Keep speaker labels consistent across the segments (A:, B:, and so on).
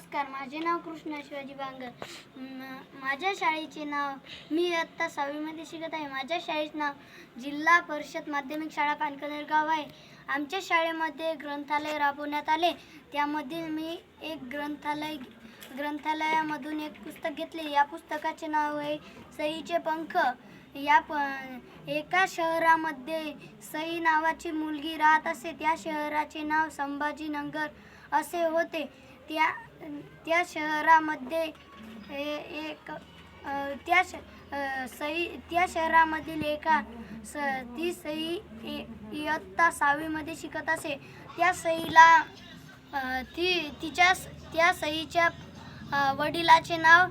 A: नमस्कार माझे नाव कृष्णा शिवाजी बांगर. माझ्या शाळेचे नाव मी आत्ता सहावीमध्ये शिकत आहे. माझ्या शाळेचे नाव जिल्हा परिषद माध्यमिक शाळा पानकनेर गाव आहे. आमच्या शाळेमध्ये ग्रंथालय राबवण्यात आले. त्यामध्ये मी एक ग्रंथालय ग्रंथालयामधून एक पुस्तक घेतले. या पुस्तकाचे नाव आहे सईचे पंख. या प एका शहरामध्ये सई नावाची मुलगी राहत असे. त्या शहराचे नाव संभाजीनगर असे होते. त्या त्या शहरामध्ये ए- एक त्या श सई त्या शहरामधील एका स ती सई इयत्ता सहावीमध्ये शिकत असे. त्या सईला ती तिच्या स- त्या सईच्या वडिलाचे नाव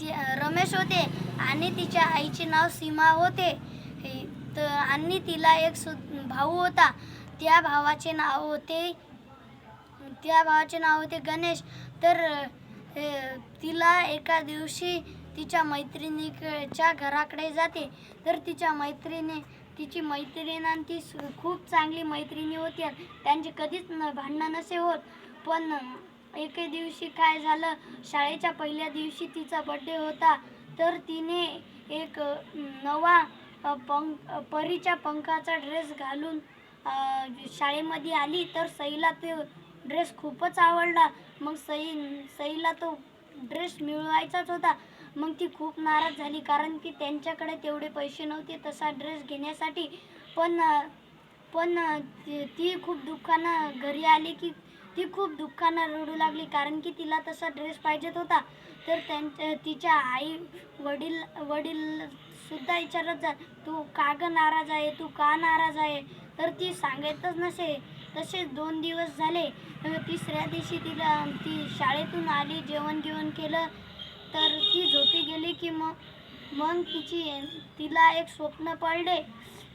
A: ती रमेश होते आणि तिच्या आईचे नाव सीमा होते. त आणि तिला एक सु भाऊ होता. त्या भावाचे नाव होते त्या भावाचे नाव होते गणेश. तर तिला एका दिवशी तिच्या मैत्रिणीच्या घराकडे जाते. तर तिच्या मैत्रिणी तिची मैत्रीण आणि ती खूप चांगली मैत्रिणी होती त्यांची कधीच न भांडणं नसे होत. पण एके दिवशी काय झालं शाळेच्या पहिल्या दिवशी तिचा बड्डे होता. तर तिने एक नवा पं पंख परीच्या पंखाचा ड्रेस घालून शाळेमध्ये आली. तर सईला ते ड्रेस खूपच आवडला. मग सई सईला तो ड्रेस मिळवायचाच होता. मग ती खूप नाराज झाली कारण की त्यांच्याकडे तेवढे पैसे नव्हते तसा ड्रेस घेण्यासाठी. पण पण ती ती खूप दुःखानं घरी आली की ती खूप दुःखानं रडू लागली कारण की तिला तसा ड्रेस पाहिजेत होता. तर त्यांच्या तिच्या आई वडील वडीलसुद्धा विचारत जा तू का ग नाराज आहे? तू का नाराज आहे? तर ती सांगायतच नसे. तसेच दोन दिवस झाले. तिसऱ्या दिवशी तिला ती शाळेतून आली जेवण जेवण केलं. तर ती झोपी गेली की मग मग तिची तिला एक स्वप्न पडले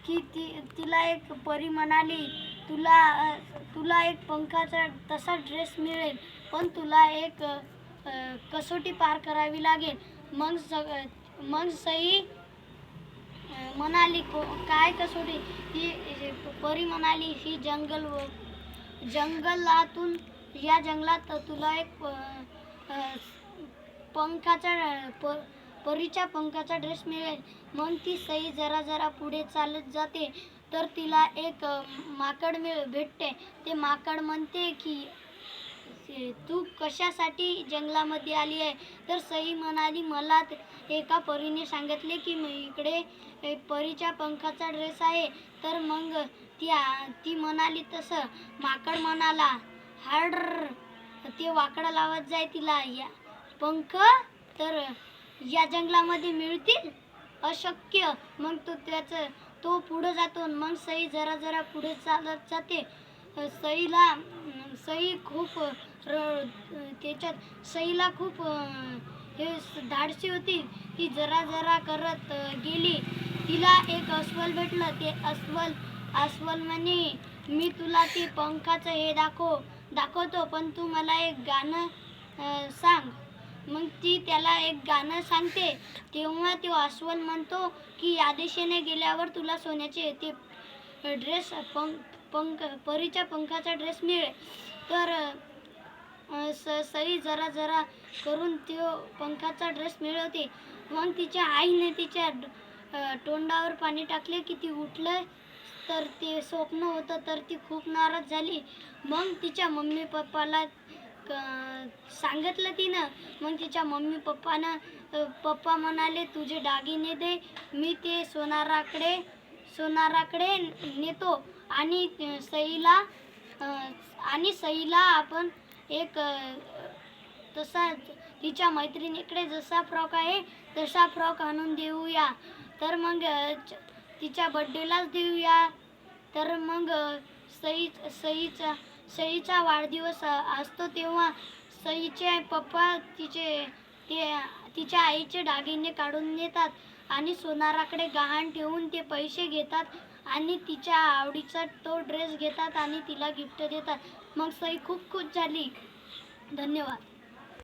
A: की ती तिला एक परी म्हणाली तुला तुला एक पंखाचा तसा ड्रेस मिळेल पण तुला एक कसोटी पार करावी लागेल. मग सग मग सई म्हणाली को काय कसोटी ही ही परी म्हणाली ही जंगल व- जंगलातून या जंगलात तुला एक पंखाचा प परीच्या पंखाचा ड्रेस मिळेल. मग ती सई जरा जरा पुढे चालत जाते. तर तिला एक माकड मिळ भेटते. ते माकड म्हणते की तू कशासाठी जंगलामध्ये आली आहे? तर सई म्हणाली मला एका परीने सांगितले की इकडे परीच्या पंखाचा ड्रेस आहे. तर मग ती ती म्हणाली तसं. माकड म्हणाला हाड ते वाकडं लावत जाय तिला. या पंख तर या जंगलामध्ये मिळतील? अशक्य. मग तो त्याचं तो पुढं जातो. मग सई जरा जरा पुढे चालत जाते. सईला सई खूप र त्याच्यात सईला खूप हे धाडशी होती. ती जरा जरा करत गेली. तिला एक अस्वल भेटलं. ते अस्वल अस्वल म्हणे मी तुला ते पंखाचं हे दाखव दाखवतो पण तू मला एक गाणं सांग. मग ती त्याला एक गाणं सांगते. तेव्हा तो अस्वल म्हणतो की या दिशेने गेल्यावर तुला सोन्याचे ते ड्रेस पंख पंख परीच्या पंखाचा ड्रेस मिळेल. तर स सई जरा जरा करून तो पंखाचा ड्रेस मिळवते मग तिच्या आईने तिच्या तोंडावर पाणी टाकले की ती उठलं. तर ते स्वप्न होतं तर ती खूप नाराज झाली. मग तिच्या मम्मी पप्पाला क- सांगितलं तिनं. मग तिच्या मम्मी पप्पानं पप्पा म्हणाले तुझे दागिने दे मी ते सोनाराकडे सोनाराकडे नेतो. आणि सईला आणि सईला आपण एक तसा तिच्या मैत्रिणीकडे जसा फ्रॉक आहे तसा फ्रॉक आणून देऊया. तर मग च- तिच्या बड्डेलाच देऊया. तर मग सई सईचा सईचा वाढदिवस असतो तेव्हा सईचे पप्पा तिचे ते तिच्या आईचे दागिने काढून नेतात आणि सोनाराकडे गहाण ठेवून ते पैसे घेतात आणि तिच्या आवडीचा तो ड्रेस घेतात आणि तिला गिफ्ट देतात. मग सई खूप खुश झाली. धन्यवाद.